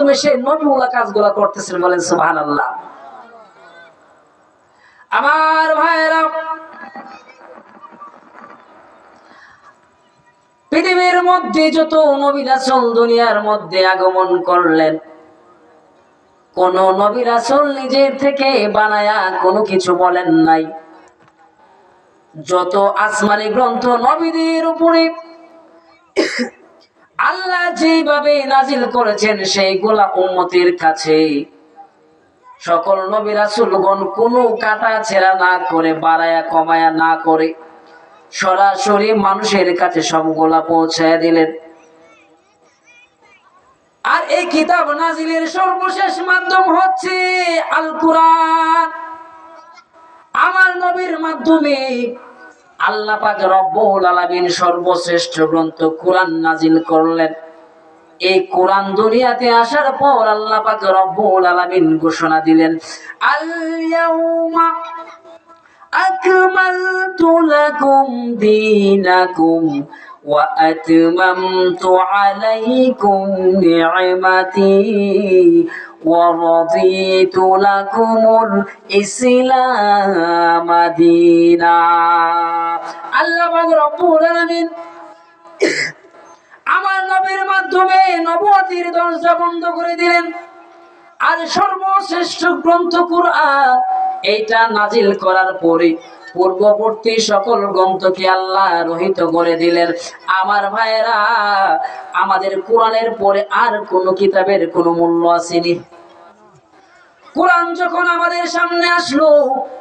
তুমি সেই নবীমূলা কাজগুলা করতেছেন বলেন, সুবহানাল্লাহ। আমার ভাইরা পৃথিবীর মধ্যে যত নবী দুনিয়ার মধ্যে আগমন করলেন, কোন নবী নিজের থেকে বানায়া কোনো কিছু বলেন নাই। যত আসমানি গ্রন্থ নবীদের উপরে আল্লাহ যেভাবে নাজিল করেছেন সেই সেইগুলা উম্মতের কাছে সকল নবী রাসূলগণ কোনো কাটা ছেঁড়া না করে, বাড়ায়া কমায়া না করে সরাসরি মানুষের কাছে সবগুলা পৌঁছায় দিলেন। আর এই কিতাব নাজিলের সর্বশেষ মাধ্যম হচ্ছে আল কোরআন আমার নবীর মাধ্যমে আল্লাহ পাক রব্বুল আলামিন সর্বশ্রেষ্ঠ গ্রন্থ কোরআন নাজিল করলেন। এই কোরআন দুনিয়াতে আসার পর আল্লাহ পাক রব্বুল আলামিন ঘোষণা দিলেন আল ইয়াউমা আকমালতু লাকুম দীনাকুম ওয়া আল্লাহ রব্বুল আলামিন আমার নবীর মাধ্যমে নবতির দরজা বন্ধ করে দিলেন। আর সর্বশ্রেষ্ঠ গ্রন্থ কুরআন এইটা নাজিল করার পরে পূর্ববর্তী সকল গ্রন্থকে আল্লাহ রহিত করে দিলেন। আমার ভাইয়েরা, আমাদের কোরআনের পরে আর কোন কিতাবের কোনো মূল্য আসেনি। কোরআন যখন আমাদের সামনে আসলো,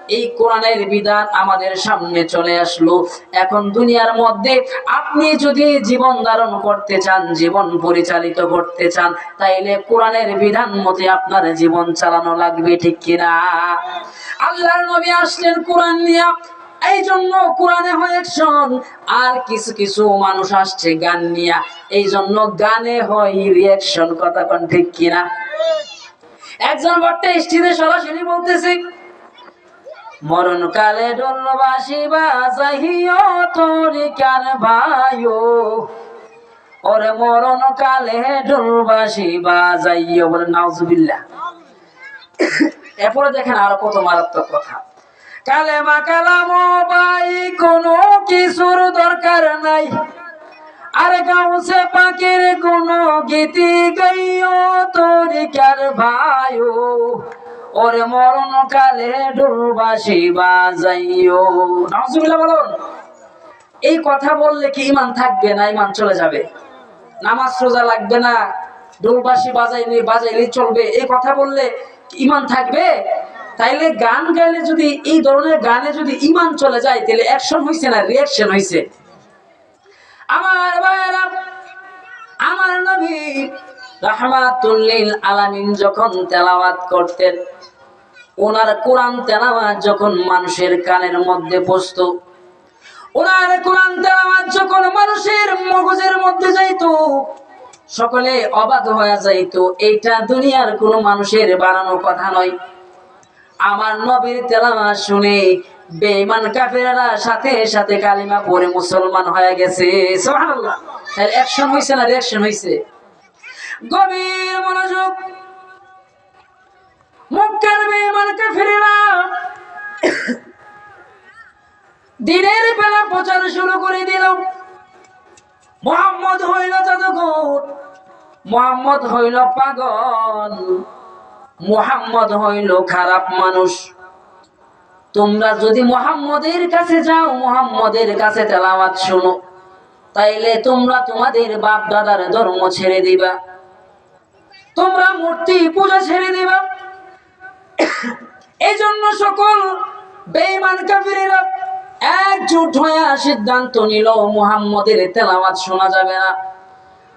এই কোরআনের বিধান আমাদের সামনে চলে আসলো। এখন দুনিয়ার মধ্যে আপনি যদি জীবন ধারণ করতে চান, জীবন পরিচালিত করতে চান, তাইলে কোরআনের বিধান মতে আপনার জীবন চালানো লাগবে, ঠিক কিনা? আল্লাহর নবী আসলেন কোরআন নিয়ে। এই জন্য কোরআনে হয় আর কিছু কিছু মানুষ আসছে গান নিয়ে। এই জন্য গানে হয় রিয়াকশন কথা কোন ঠিক কিনা? একজন বটে স্ত্রীতে সরাসরি বলতেছে মরণ কালে ডোলবাসী বাজাইও তোরি কার ভাইও ওরে মরণ কালে ডোলবাসী বাজাইও। বলে, নাউজুবিল্লাহ। এরপরে দেখেন আরও কত মারাত্মক কথা। কালে মা কালাম বাই কোনো কিছুর দরকার নাই। আর গাউসে পাখির কোন গীতি গাইও ওরে মরণ কালে ডুবাসি বাজাইও। নাউজুবিল্লাহ বলুন, এই কথা বললে কি ইমান থাকবে না ইমান চলে যাবে? নামাজ রোজা লাগবে না বাজাইলে চলবে। এই কথা বললে ইমান থাকবে? তাইলে গান গাইলে যদি, এই ধরনের গানে যদি ইমান চলে যায় তাহলে অ্যাকশন হয়েছে না রিয়াকশন হয়েছে আমার ভাইরা আমার নবী রাহমাতুল্লিল আলামিন যখন তেলাওয়াত করতেন, ওনার কোরআন তেলাওয়াত যখন মানুষের কানের মধ্যে বসতো, ওনার কোরআন তেলাওয়াত যখন মানুষের মগজের মধ্যে যাইত, সকলে অবাক হয়ে যাইত, এইটা দুনিয়ার কোনো মানুষের বানানো কথা নয়। আমার নবীর তেলাওয়াত শুনে বেঈমান কাফেররা সাথে সাথে কালিমা পড়ে মুসলমান হয়ে গেছে। সুবহানাল্লাহ। অ্যাকশন হইছে না রিঅ্যাকশন হইছে? গভীর মনোযোগ। মক্কার দিনের বেলা প্রচার শুরু করে দিল মোহাম্মদ হইল জাদুঘর, মোহাম্মদ হইল পাগল, মোহাম্মদ হইল খারাপ মানুষ। তোমরা যদি মোহাম্মদের কাছে যাও, মোহাম্মদের কাছে তেলাওয়াত শোনো, তাইলে তোমরা তোমাদের বাপ দাদার ধর্ম ছেড়ে দিবা। তোমরা মূর্তি পূজা ছেড়ে দিবা। এই জন্য সকল বেঈমান কাফিরেরা একজোট হয়ে সিদ্ধান্ত নিল, মুহাম্মদের তেলাওয়াত শোনা যাবে না।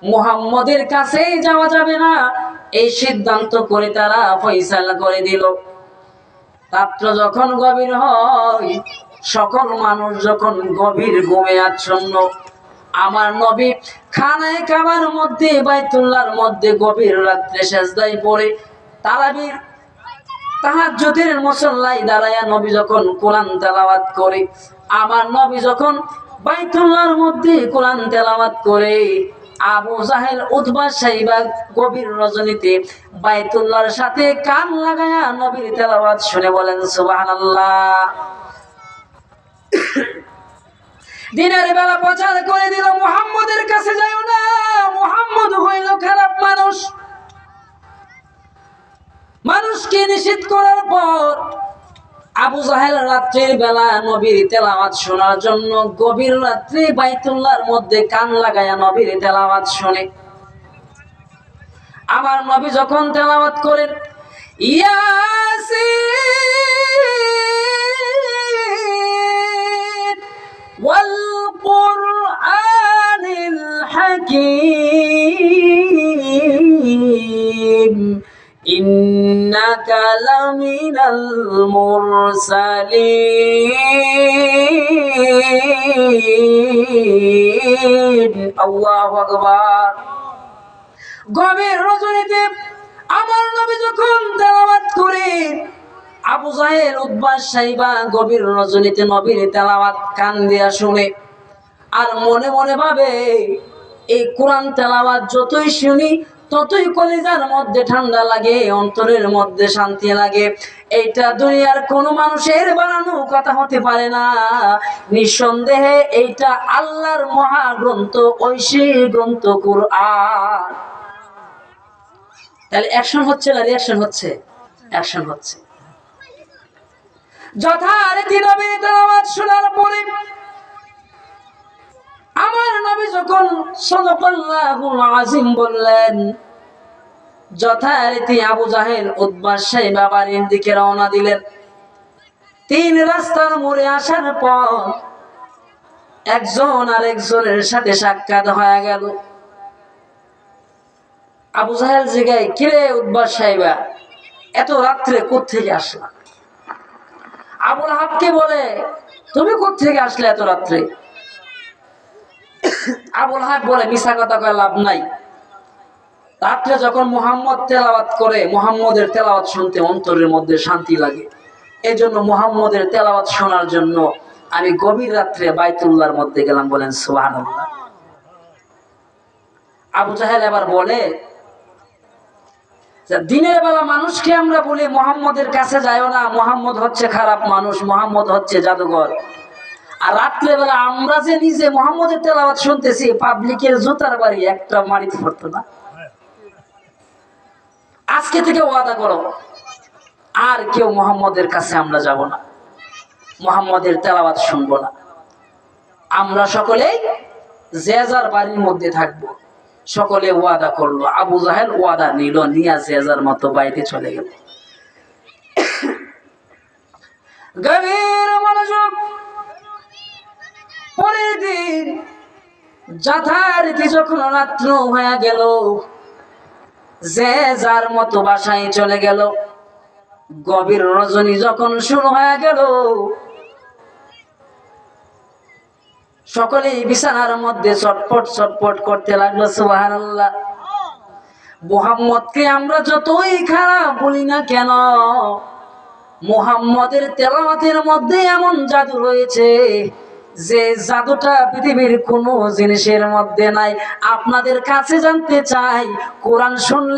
মুহাম্মদের কাছেই যাওয়া যাবে না। এই সিদ্ধান্ত করে তারা ফয়সালা করে দিল। রাত্র যখন গভীর হয়, সকল মানুষ যখন গভীর ঘুমে আচ্ছন্ন আমার নবী খানায় খাবার মধ্যে, বাইতুল্লাহর মধ্যে গভীর রাত্রে সেজদায় পড়ে তারাবির তাহাজ্জুদের মুসল্লাই দাঁড়ায়া নবী যখন কোরআন তেলাওয়াত করে, আমার নবী যখন বাইতুল্লাহর মধ্যে কোরআন তেলাওয়াত করে, আবু জাহেল উদ্বা সাইবা গভীর রজনীতে বাইতুল্লাহর সাথে কান লাগায়া নবীর তেলাওয়াত শুনে বলেন, সুবহানাল্লাহ। দিনের বেলা প্রচার করে দিল, মুহাম্মদের কাছে যাও না। মুহাম্মদ হইল খারাপ মানুষ। মানুষকে নিষেধ করার পর আবু জাহেল রাত্রির বেলা নবীর তেলাওয়াত শোনার জন্য গভীর রাত্রি বাইতুল্লাহর মধ্যে কান লাগায়া নবীর তেলাওয়াত শুনে। আমার নবী যখন তেলাওয়াত করেন, ইয়াসিন ইন্নাকা লামিনাল মুরসালিন গভীর রজনীতে আমার নবী যখন তেলাওয়াত করে, আবু জাহের উদ্বাস সাইবা গভীর রজনীতে নবীর তেলাওয়াত কান দিয়া শুনে আর মনে মনে ভাবে, এই কোরআন তেলাওয়াত যতই শুনি ততই কলিজার মধ্যে ঠান্ডা লাগে, অন্তরের মধ্যে শান্তি লাগে। এইটা দুনিয়ার কোন মানুষের বানানো কথা হতে পারে না। নিঃসন্দেহে এইটা আল্লাহর মহাগ্রন্থ, ঐশী গ্রন্থ কুরআন। তাহলে অ্যাকশন হচ্ছে না রিয়াকশন হচ্ছে? অ্যাকশন হচ্ছে। যথারীতি নবীর তেলাওয়াত শোনার পরে আমার নবী যখন সদকাল্লাহুল বললেন, যথারীতি আবু জাহেল উদ্বাস সাহেবা বাড়ির দিকে রওনা দিলেন। তিন রাস্তার মোড়ে আসার পর একজন আর একজনের সাথে সাক্ষাৎ হয়ে গেল। আবু জাহেল জিগাই কিরে উদ্বাস সাহেবা, এত রাত্রে কোত্থেকে আসলা? আবুল হাবকে বলে, তুমি কোত্থেকে আসলে এত রাত্রে? আবুল হাব বলে মিশা কয়ে লাভ নাই। রাত্রে যখন মোহাম্মদ তেলাওয়াত করে, মোহাম্মদের তেলাওয়াত শুনতে অন্তরের মধ্যে শান্তি লাগে। এই জন্য মোহাম্মদের তেলাওয়াত শোনার জন্য আমি গভীর রাত্রে বাইতুল্লাহর মধ্যে গেলাম বলেন, সুবহানাল্লাহ। আবু জাহেল এবার বলে দিনের বেলা মানুষকে আমরা বলি, মোহাম্মদের কাছে যাইও না। মোহাম্মদ হচ্ছে খারাপ মানুষ, মোহাম্মদ হচ্ছে জাদুঘর। আর রাত্রে বেলা আমরা যে নিজে মোহাম্মদের তেলাওয়াত শুনতেছি, পাবলিকের জুতার বাড়ি একটা মারিতে পড়তো না। আজকে থেকে ওয়াদা করো, আর কেউ মোহাম্মদের কাছে আমরা যাব না। মোহাম্মদের তেলাবাদ শুনব না। আমরা সকলেই যে যার বাড়ির মধ্যে থাকব, সকলে ওয়াদা করল। আবু জাহেল ওয়াদা নিল, নিয়া যে যার মতো বাড়িতে চলে গেল। গভীর মনোযোগ পরের দিন যথারীতি যখন রাত্র হয়ে গেল, যে যার মতো বাসায় চলে গেল, গভীর রজনী যখন শুরু হয়ে গেল, সকলেই বিছানার মধ্যে চটপট চটপট করতে লাগল আল্লাহ মোহাম্মদকে আমরা যতই খারাপ বলি না কেন, মোহাম্মদের তেলাওয়াতের মধ্যে এমন জাদু রয়েছে যে জাদুটা পৃথিবীর কোনো জিনিসের মধ্যে নাই। আপনাদের কাছে জানতে চাই কোরআন শুনলে